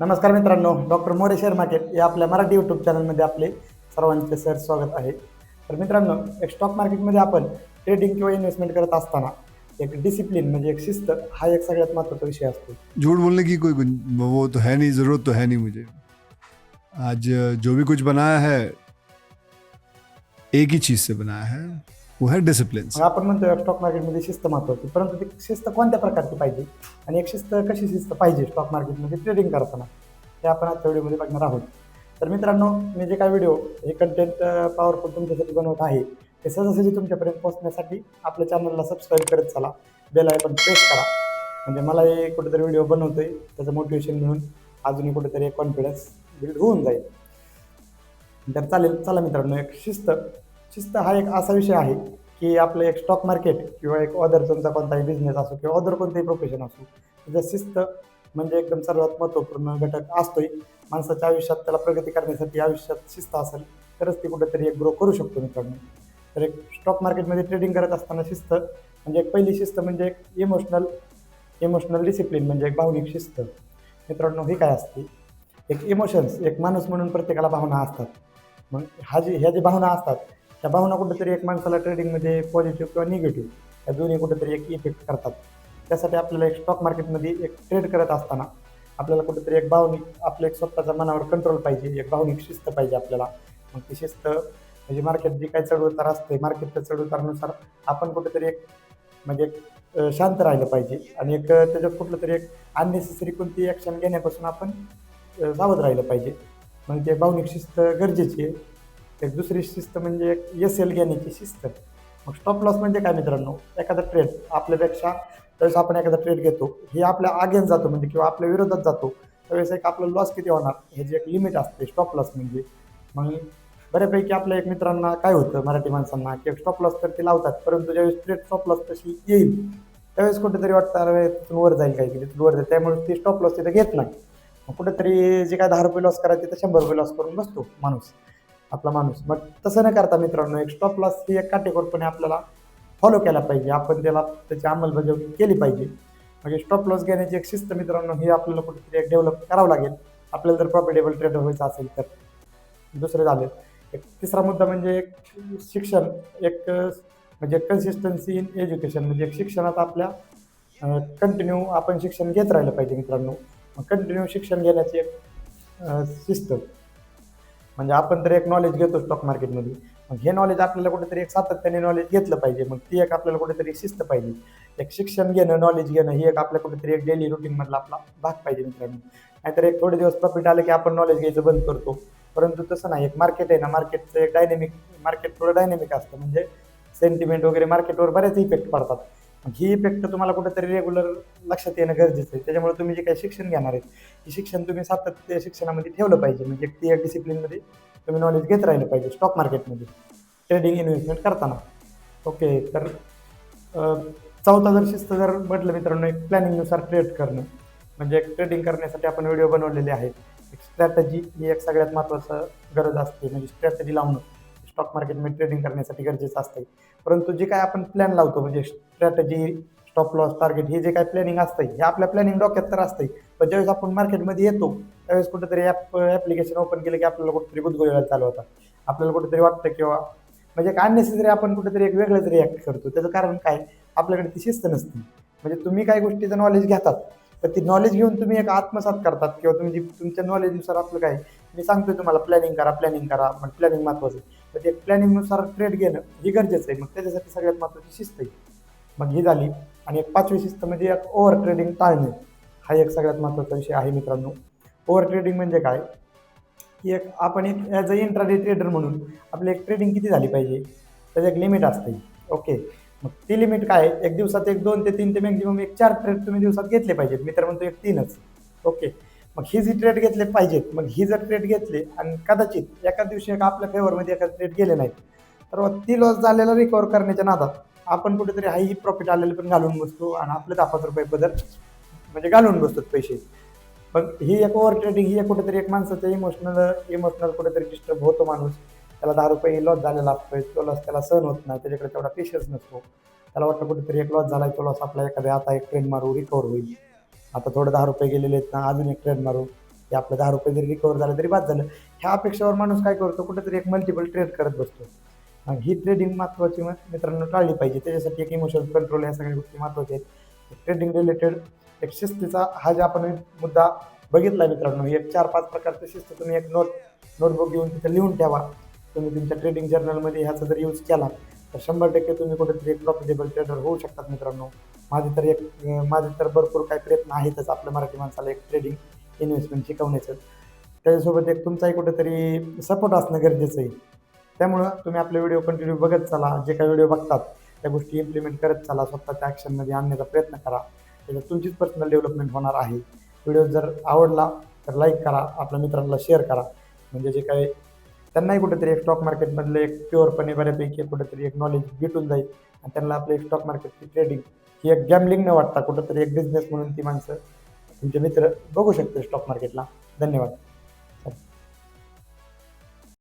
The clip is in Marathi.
नमस्कार मित्रांनो डॉक्टर मोरे शेअर मार्केट या आपल्या मराठी यूट्यूब चॅनलमध्ये आपले सर्वांचे सर स्वागत आहे. तर मित्रांनो एक स्टॉक मार्केटमध्ये आपण ट्रेडिंग किंवा इन्व्हेस्टमेंट करत असताना एक डिसिप्लिन म्हणजे एक शिस्त हा एक सगळ्यात महत्त्वाचा विषय असतो. झूठ बोलने की कोई वो तो है नहीं ज़रूरत तो है नहीं मुझे। आज जो भी कुछ बनाया है एक ही चीज़ से बनाया है। है डिसिप्लिन मग आपण म्हणतो स्टॉक मार्केटमध्ये शिस्त महत्वाची परंतु ती शिस्त कोणत्या प्रकारची पाहिजे? आणि एक शिस्त कशी शिस्त पाहिजे स्टॉक मार्केटमध्ये ट्रेडिंग करताना? हे आपण आजच्या व्हिडिओमध्ये बघणार आहोत. तर मित्रांनो मी जे काय व्हिडिओ हे कंटेंट पॉवरफुल तुमच्यासाठी बनवत आहे ते सहजासहजी तुमच्यापर्यंत पोहोचण्यासाठी आपल्या चॅनलला सबस्क्राईब करत चला. बेल आयकॉन प्रेस करा. म्हणजे मला हे कुठेतरी व्हिडिओ बनवतोय त्याचं मोटिवेशन मिळून अजूनही कुठेतरी एक कॉन्फिडन्स बिल्ड होऊन जाईल. तर चालेल चला मित्रांनो एक शिस्त. शिस्त हा एक असा विषय आहे की आपलं एक स्टॉक मार्केट किंवा एक अदर तुमचा कोणताही बिझनेस असो किंवा अदर कोणतंही प्रोफेशन असो त्याचं शिस्त म्हणजे एकदम सर्वात महत्त्वपूर्ण घटक असतोय. माणसाच्या आयुष्यात त्याला प्रगती करण्यासाठी आयुष्यात शिस्त असेल तरच ती कुठेतरी एक ग्रो करू शकतो मित्रांनो. तर एक स्टॉक मार्केटमध्ये ट्रेडिंग करत असताना शिस्त म्हणजे एक पहिली शिस्त म्हणजे एक इमोशनल इमोशनल डिसिप्लिन म्हणजे एक भावनिक शिस्त. मित्रांनो ही काय असते? एक इमोशन्स एक माणूस म्हणून प्रत्येकाला भावना असतात. मग हा जी ह्या ज्या भावना असतात त्या भावना कुठेतरी एक माणसाला ट्रेडिंगमध्ये पॉझिटिव्ह किंवा निगेटिव्ह या दोन्ही कुठेतरी एक इफेक्ट करतात. त्यासाठी आपल्याला एक स्टॉक मार्केटमध्ये एक ट्रेड करत असताना आपल्याला कुठेतरी एक भावनिक आपलं एक स्वतःच्या मनावर कंट्रोल पाहिजे एक भावनिक शिस्त पाहिजे आपल्याला. मग ती शिस्त म्हणजे मार्केट जी काही चढउतार असते मार्केटच्या चढउतारानुसार आपण कुठेतरी एक म्हणजे एक, शांत राहिलं पाहिजे आणि एक त्याच्यात कुठलं तरी एक अननेसेसरी कोणती ॲक्शन घेण्यापासून आपण सावध राहिलं पाहिजे. मग ते भावनिक शिस्त गरजेची आहे. एक दुसरी शिस्त म्हणजे एक एस एल घेण्याची शिस्त. मग स्टॉप लॉस म्हणजे काय मित्रांनो? एखादा ट्रेड आपल्यापेक्षा त्यावेळेस आपण एखादा ट्रेड घेतो हे आपल्या आगेन जातो म्हणजे किंवा आपल्या विरोधात जातो त्यावेळेस एक आपलं लॉस किती होणार? ह्याची एक लिमिट असते स्टॉप लॉस म्हणजे. मग बऱ्यापैकी आपल्या एक मित्रांना काय होतं? मराठी माणसांना की स्टॉप लॉस तर ते लावतात परंतु ज्यावेळेस ट्रेड स्टॉप लॉस तशी येईल त्यावेळेस कुठेतरी वाटतं अरे तिथून वर जाईल काही तिथून वर जाईल. त्यामुळे ते स्टॉप लॉस तिथे घेत नाही. मग कुठेतरी जे काय दहा रुपये लॉस करायचे तिथे शंभर रुपये लॉस करून बसतो माणूस. आपला माणूस. मग तसं न करता मित्रांनो एक स्टॉप लॉस ही एक काटेकोरपणे आपल्याला फॉलो केला पाहिजे. आपण त्याला त्याची अंमलबजावणी केली पाहिजे. म्हणजे स्टॉप लॉस घेण्याची एक शिस्त मित्रांनो ही आपल्याला कुठेतरी एक डेव्हलप करावं लागेल. आपल्याला जर प्रॉफिटेबल ट्रेडर व्हायचं असेल तर. दुसरं झालं. एक तिसरा मुद्दा म्हणजे एक शिक्षण. एक म्हणजे कन्सिस्टन्सी इन एज्युकेशन म्हणजे एक शिक्षणात आपल्या कंटिन्यू आपण शिक्षण घेत राहिलं पाहिजे मित्रांनो. कंटिन्यू शिक्षण घेण्याची एक शिस्त म्हणजे आपण तर एक नॉलेज घेतो स्टॉक मार्केटमध्ये मग हे नॉलेज आपल्याला कुठेतरी एक सातत्याने नॉलेज घेतलं पाहिजे. मग ती एक आपल्याला कुठेतरी शिस्त पाहिजे. एक शिक्षण घेणं नॉलेज घेणं ही एक आपल्या कुठेतरी एक डेली रुटीनमधला आपला भाग पाहिजे मित्रांनो. नाहीतर एक थोडे दिवस प्रॉफिट आलं की आपण नॉलेज घ्यायचं बंद करतो. परंतु तसं नाही. एक मार्केट आहे ना मार्केटचं एक डायनेमिक मार्केट थोडं डायनेमिक असतं. म्हणजे सेंटिमेंट वगैरे मार्केटवर बऱ्याच इफेक्ट पडतात. ही इफेक्ट तुम्हाला कुठेतरी रेग्युलर लक्षात येणं गरजेचं आहे. त्याच्यामुळे तुम्ही जे काही शिक्षण घेणार आहे हे शिक्षण तुम्ही सातत्य शिक्षणामध्ये ठेवलं पाहिजे. म्हणजे ती डिसिप्लिनमध्ये तुम्ही नॉलेज घेत राहिलं पाहिजे स्टॉक मार्केटमध्ये ट्रेडिंग इन्व्हेस्टमेंट करताना. ओके तर चौथा जर शिस्त जर म्हटलं मित्रांनो एक प्लॅनिंगनुसार ट्रेड करणं. म्हणजे एक ट्रेडिंग करण्यासाठी आपण व्हिडिओ बनवलेले आहेत. एक स्ट्रॅटजी ही एक सगळ्यात महत्त्वाचं गरज असते. म्हणजे स्ट्रॅटजी लावणं. स्टॉक मार्केटमध्ये ट्रेडिंग करण्यासाठी गरजेचं असते परंतु जे काय आपण प्लॅन लावतो म्हणजे स्ट्रॅटजी स्टॉप लॉस टार्गेट हे जे काय प्लॅनिंग असतं हे आपल्या प्लॅनिंग डॉक्यात तर असतंय. पण ज्यावेळेस आपण मार्केटमध्ये येतो त्यावेळेस कुठेतरी ॲप ॲप्लिकेशन ओपन केलं की आपल्याला कुठेतरी गुदगुल्याला चालू होता आपल्याला कुठेतरी वाटतं किंवा म्हणजे एक अननेसेसरी आपण कुठेतरी एक वेगळंच रिॲक्ट करतो. त्याचं कारण काय? आपल्याकडे ती शिस्त नसते. म्हणजे तुम्ही काही गोष्टीचं नॉलेज घेतात तर ती नॉलेज घेऊन तुम्ही एक आत्मसात करतात किंवा तुम्ही तुमच्या नॉलेजनुसार आपलं काय मी सांगतोय तुम्हाला प्लॅनिंग करा प्लॅनिंग करा पण प्लॅनिंग महत्त्वाचं आहे. तर ते प्लॅनिंगनुसार ट्रेड घेणं ही गरजेचं आहे. मग त्याच्यासाठी सगळ्यात महत्त्वाची शिस्त आहे. मग ही झाली. आणि एक पाचवी शिस्त म्हणजे एक ओव्हर ट्रेडिंग टाळणे हा एक सगळ्यात महत्त्वाचा विषय आहे मित्रांनो. ओव्हर ट्रेडिंग म्हणजे काय? की एक आपण एक ॲज अ इंट्राडे ट्रेडर म्हणून आपली एक ट्रेडिंग किती झाली पाहिजे? त्याचं एक लिमिट असते ओके मग ती लिमिट काय एक दिवसात एक दोन ते तीन ते मॅक्झिमम एक चार ट्रेड तुम्ही दिवसात घेतले पाहिजेत. मी तर म्हणतो एक तीनच. ओके मग ही जी ट्रेड घेतले पाहिजेत मग ही जर ट्रेड घेतली आणि कदाचित एका दिवशी एक आपल्या फेवरमध्ये एखादा ट्रेड गेले नाहीत तर मग ती लॉस झालेला रिकवर करण्याच्या नादात आपण कुठेतरी हाही प्रॉफिट आलेलं पण घालून बसतो आणि आपले दहा पाच रुपये बदल म्हणजे घालून बसतात पैसे. पण ही एक ओव्हर ट्रेडिंग ही एक कुठेतरी एक माणसाचं इमोशनल इमोशनल कुठेतरी डिस्टर्ब होतो माणूस. त्याला दहा रुपये लॉस झालेला असतोय तो लॉस त्याला सहन होत नाही त्याच्याकडे तेवढा पेशन्स नसतो. त्याला वाटतं कुठेतरी एक लॉस झाला तो लॉस आपला एखाद्या आता एक ट्रेंड मारू रिकवर होईल. आता थोडं दहा रुपये गेलेले आहेत ना अजून एक ट्रेड मारू. ते आपलं दहा रुपये जरी रिकवर झालं तरी बाद झालं. ह्या अपेक्षेवर माणूस काय करतो कुठेतरी एक मल्टिपल ट्रेड करत बसतो. मग ही ट्रेडिंग महत्त्वाची मग मित्रांनो टाळली पाहिजे. त्याच्यासाठी एक इमोशनल कंट्रोल या सगळ्या गोष्टी महत्त्वाच्या आहेत. ट्रेडिंग रिलेटेड एक शिस्तीचा हा जे आपण मुद्दा बघितला मित्रांनो एक चार पाच प्रकारचं शिस्त तुम्ही एक नोट नोटबुक घेऊन तिथं लिहून ठेवा. तुम्ही तुमच्या ट्रेडिंग जर्नलमध्ये ह्याचा जर यूज केला तर शंभर टक्के तुम्ही कुठेतरी एक प्रॉफिटेबल ट्रेडर होऊ शकतात मित्रांनो. माझे तर एक माझे तर भरपूर काही प्रयत्न आहेतच आपल्या मराठी माणसाला एक ट्रेडिंग इन्व्हेस्टमेंट शिकवण्याचं. त्याच्यासोबत एक तुमचाही कुठेतरी सपोर्ट असणं गरजेचं आहे. त्यामुळं तुम्ही आपले व्हिडिओ कंटिन्यू बघत चला. जे काही व्हिडिओ बघतात त्या गोष्टी इम्प्लिमेंट करत चला. स्वतःच्या ॲक्शनमध्ये आणण्याचा प्रयत्न करा. त्याच्यात तुमचीच पर्सनल डेव्हलपमेंट होणार आहे. व्हिडिओ जर आवडला तर लाईक करा. आपल्या मित्रांना शेअर करा. म्हणजे जे काही त्यांनाही कुठेतरी एक स्टॉक मार्केटमधलं एक प्युअरपणे बऱ्यापैकी कुठेतरी एक नॉलेज भेटून जाईल आणि त्यांना आपलं एक स्टॉक मार्केटची ट्रेडिंग ही एक गॅमलिंग न वाटता कुठेतरी एक बिझनेस म्हणून ती माणसं तुमचे मित्र बघू शकते स्टॉक मार्केटला धन्यवाद.